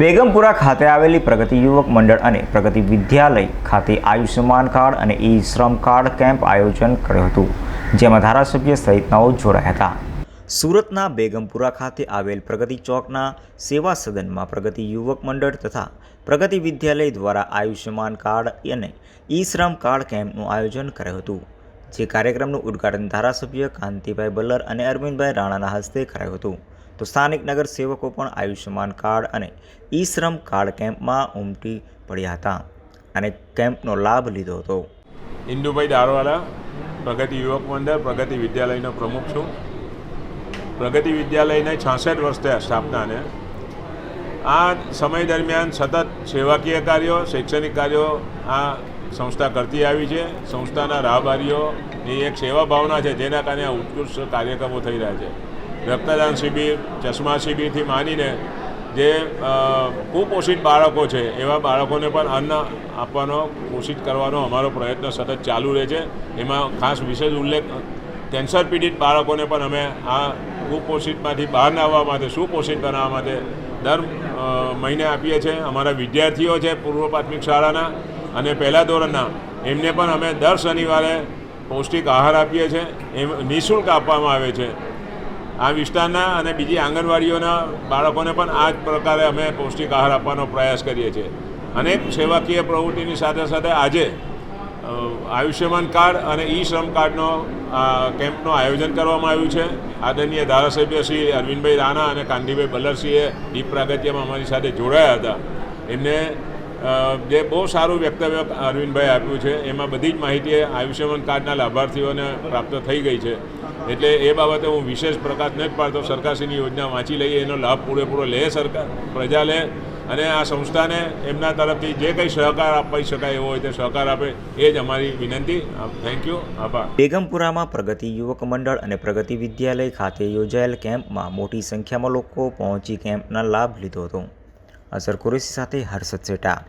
બેગમપુરા ખાતે આવેલી પ્રગતિ યુવક મંડળ અને પ્રગતિ વિદ્યાલય ખાતે આયુષ્યમાન કાર્ડ અને ઈ શ્રમ કાર્ડ કેમ્પ આયોજન કર્યું હતું, જેમાં ધારાસભ્ય સહિતનાઓ જોડાયા હતા. સુરતના બેગમપુરા ખાતે આવેલ પ્રગતિ ચોકના સેવા સદનમાં પ્રગતિ યુવક મંડળ તથા પ્રગતિ વિદ્યાલય દ્વારા આયુષ્યમાન કાર્ડ અને ઈ શ્રમ કાર્ડ કેમ્પનું આયોજન કર્યું હતું, જે કાર્યક્રમનું ઉદ્ઘાટન ધારાસભ્ય કાંતિભાઈ બલ્લર અને અરવિંદભાઈ રાણાના હસ્તે કરાયું હતું. તો સ્થાનિક નગર સેવકો પણ આયુષ્યમાન કાર્ડ અને ઈ શ્રમ કાર્ડ કેમ્પમાં ઉમટી પડ્યા હતા અને કેમ્પનો લાભ લીધો હતો. ઇન્દુભાઈ દારવાલા પ્રગતિ યુવક મંડળ, પ્રગતિ વિદ્યાલયનો પ્રમુખ છું. પ્રગતિ વિદ્યાલયને છાસઠ વર્ષ થયા સ્થાપનાને. આ સમય દરમિયાન સતત સેવાકીય કાર્યો, શૈક્ષણિક કાર્યો આ સંસ્થા કરતી આવી છે. સંસ્થાના રાહબારીઓની એક સેવા ભાવના છે, જેના કારણે આ ઉત્કૃષ્ટ કાર્યક્રમો થઈ રહ્યા છે. રક્તદાન શિબિર, ચશ્મા શિબિરથી માંડીને જે કુપોષિત બાળકો છે, એવા બાળકોને પણ અન્ન આપવાનો, પોષિત કરવાનો અમારો પ્રયત્ન સતત ચાલુ રહે છે. એમાં ખાસ વિશેષ ઉલ્લેખ, કેન્સર પીડિત બાળકોને પણ અમે આ કુપોષિતમાંથી બહાર લાવવા માટે, સુપોષિત બનાવવા માટે દર મહિને આપીએ છીએ. અમારા વિદ્યાર્થીઓ છે પૂર્વ પ્રાથમિક શાળાના અને પહેલા ધોરણના, એમને પણ અમે દર શનિવારે પૌષ્ટિક આહાર આપીએ છીએ. એમ, નિઃશુલ્ક આપવામાં આવે છે. આ વિસ્તારના અને બીજી આંગણવાડીઓના બાળકોને પણ આ જ પ્રકારે અમે પૌષ્ટિક આહાર આપવાનો પ્રયાસ કરીએ છીએ. અનેક સેવાકીય પ્રવૃત્તિની સાથે સાથે આજે આયુષ્યમાન કાર્ડ અને ઈ શ્રમ કાર્ડનો કેમ્પનું આયોજન કરવામાં આવ્યું છે. આદરણીય ધારાસભ્ય શ્રી અરવિંદભાઈ રાણા અને કાંતિભાઈ બલ્લરસિંહે દીપ પ્રાગત્યમાં અમારી સાથે જોડાયા હતા. એમને જે બહુ સારું વક્તવ્ય અરવિંદભાઈ આપ્યું છે, એમાં બધી જ માહિતી આયુષ્યમાન કાર્ડના લાભાર્થીઓને પ્રાપ્ત થઈ ગઈ છે. એટલે એ બાબતે હું વિશેષ પ્રકાશ નથી પાડતો, સરકારશ્રીની યોજના વાંચી લઈએ, એનો લાભ પૂરેપૂરો લે સરકાર, પ્રજા લે. અને આ સંસ્થાને એમના તરફથી જે કંઈ સહકાર આપી શકાય એવો હોય તે સહકાર આપે, એ જ અમારી વિનંતી. થેન્ક યુ આભાર. બેગમપુરામાં પ્રગતિ યુવક મંડળ અને પ્રગતિ વિદ્યાલય ખાતે યોજાયેલ કેમ્પમાં મોટી સંખ્યામાં લોકો પહોંચી કેમ્પના લાભ લીધો હતો. અસર કુરેશી સાથે હર્ષદ સેટા.